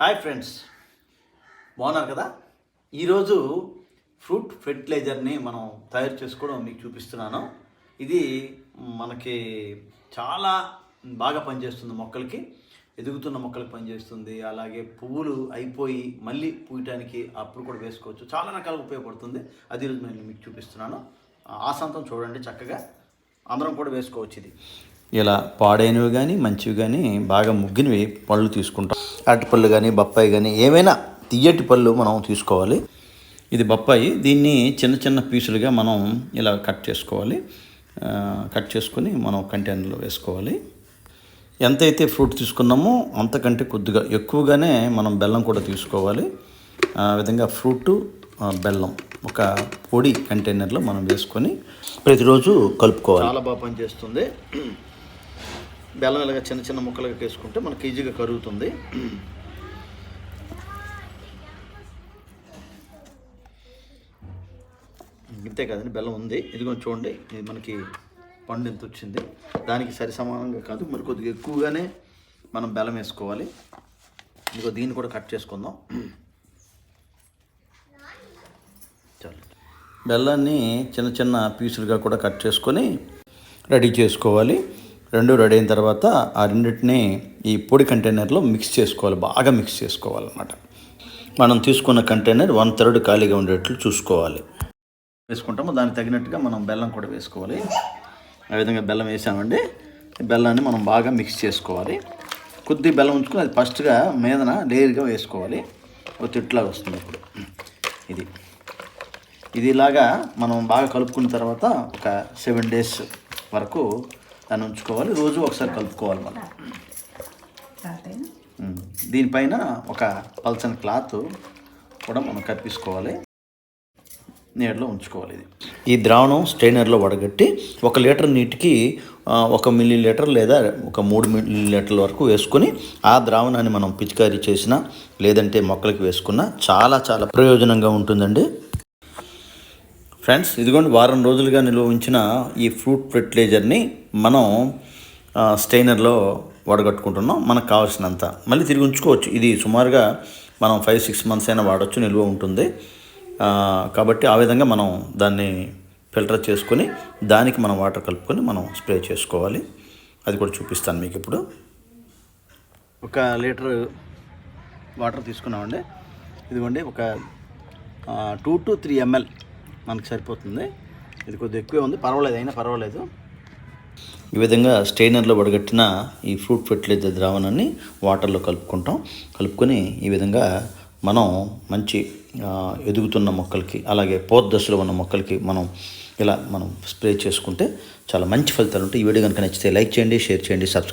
Hi friends. బాగున్నారు కదా? ఈరోజు ఫ్రూట్ ఫెర్టిలైజర్ని మనం తయారు చేసుకోవడం మీకు చూపిస్తున్నాను. ఇది మనకి చాలా బాగా పనిచేస్తుంది మొక్కలకి. ఎదుగుతున్న మొక్కలకు పనిచేస్తుంది. అలాగే పువ్వులు అయిపోయి మళ్ళీ పూయటానికి అప్పుడు కూడా వేసుకోవచ్చు. చాలా రకాలుగా ఉపయోగపడుతుంది. అది ఈరోజు నేను మీకు చూపిస్తున్నాను. ఆసంతం చూడండి చక్కగా. అందరం కూడా వేసుకోవచ్చు ఇది. ఇలా పాడైనవి కానీ మంచివి కానీ బాగా ముగ్గినవి పళ్ళు తీసుకుంటాం. అరటిపళ్ళు కానీ బొప్పాయి కానీ ఏమైనా తీయటి పళ్ళు మనం తీసుకోవాలి. ఇది బొప్పాయి. దీన్ని చిన్న చిన్న పీసులుగా మనం ఇలా కట్ చేసుకోవాలి. కట్ చేసుకొని మనం కంటైనర్లో వేసుకోవాలి. ఎంతైతే ఫ్రూట్ తీసుకున్నామో అంతకంటే కొద్దిగా ఎక్కువగానే మనం బెల్లం కూడా తీసుకోవాలి. ఆ విధంగా ఫ్రూట్ బెల్లం ఒక పొడి కంటైనర్లో మనం వేసుకొని ప్రతిరోజు కలుపుకోవాలి. చాలా బాగా పనిచేస్తుంది. బెల్లం ఇలాగా చిన్న చిన్న ముక్కలుగా వేసుకుంటే మనకి ఈజీగా కరుగుతుంది. ఇంతే కదండి బెల్లం ఉంది. ఇదిగో చూడండి ఇది మనకి పండు ఎంత వచ్చింది. దానికి సరి సమానంగా కాదు మరి కొద్దిగా ఎక్కువగానే మనం బెల్లం వేసుకోవాలి. ఇదిగో దీన్ని కూడా కట్ చేసుకుందాం. చాలు. బెల్లాన్ని చిన్న చిన్న పీసులుగా కూడా కట్ చేసుకొని రెడీ చేసుకోవాలి. రెండు రెడీ అయిన తర్వాత ఆ రెండింటిని ఈ పొడి కంటైనర్లో మిక్స్ చేసుకోవాలి బాగా మిక్స్ చేసుకోవాలన్నమాట. మనం తీసుకున్న కంటైనర్ వన్ థర్డ్ ఖాళీగా ఉండేట్లు చూసుకోవాలి. వేసుకుంటాము దానికి తగినట్టుగా మనం బెల్లం కూడా వేసుకోవాలి. ఆ విధంగా బెల్లం వేసామండి. బెల్లాన్ని మనం బాగా మిక్స్ చేసుకోవాలి. కొద్ది బెల్లం ఉంచుకొని అది ఫస్ట్గా మీదన లేయర్గా వేసుకోవాలి. ఒక తిట్లాగా వస్తుంది ఇప్పుడు. ఇది. ఇది ఇలాగా మనం బాగా కలుపుకున్న తర్వాత ఒక సెవెన్ డేస్ వరకు దాన్ని ఉంచుకోవాలి. రోజు ఒకసారి కలుపుకోవాలి మనం. దీనిపైన ఒక పల్చని క్లాత్ కూడా మనం కప్పించుకోవాలి నీడలో ఉంచుకోవాలి ఇది. ఈ ద్రావణం స్ట్రైనర్లో వడగట్టి ఒక లీటర్ నీటికి ఒక మిల్లీ లీటర్ లేదా ఒక మూడు మిల్లీ లీటర్ల వరకు వేసుకొని ఆ ద్రావణాన్ని మనం పిచికారీ చేసినా లేదంటే మొక్కలకి వేసుకున్నా చాలా చాలా ప్రయోజనంగా ఉంటుందండి. ఫ్రెండ్స్ ఇదిగోండి వారం రోజులుగా నిల్వ ఉంచిన ఈ ఫ్రూట్ ఫెర్టిలైజర్ని మనం స్టెయినర్లో వడగట్టుకుంటున్నాం. మనకు కావాల్సినంత. మళ్ళీ తిరిగి ఉంచుకోవచ్చు. ఇది సుమారుగా మనం ఫైవ్ సిక్స్ మంత్స్ అయినా వాడచ్చు నిల్వ ఉంటుంది. కాబట్టి ఆ విధంగా మనం దాన్ని ఫిల్టర్ చేసుకొని దానికి మనం వాటర్ కలుపుకొని మనం స్ప్రే చేసుకోవాలి. అది కూడా చూపిస్తాను మీకు ఇప్పుడు. ఒక లీటర్ వాటర్ తీసుకున్నామండి. ఇదిగోండి ఒక టూ టు త్రీ ఎంఎల్ మనకు సరిపోతుంది. ఇది కొద్దిగా ఎక్కువే ఉంది. పర్వాలేదు అయినా పర్వాలేదు. ఈ విధంగా స్టెయినర్లో వడగట్టిన ఈ ఫ్రూట్ ఫెర్టిలైజర్ ద్రావణాన్ని వాటర్లో కలుపుకుంటాం. కలుపుకొని ఈ విధంగా మనం మంచి ఎదుగుతున్న మొక్కలకి అలాగే పోత దశలో ఉన్న మొక్కలకి మనం ఇలా మనం స్ప్రే చేసుకుంటే చాలా మంచి ఫలితాలు ఉంటాయి. ఈ వీడియో కనుక నచ్చితే లైక్ చేయండి షేర్ చేయండి సబ్స్క్రైబ్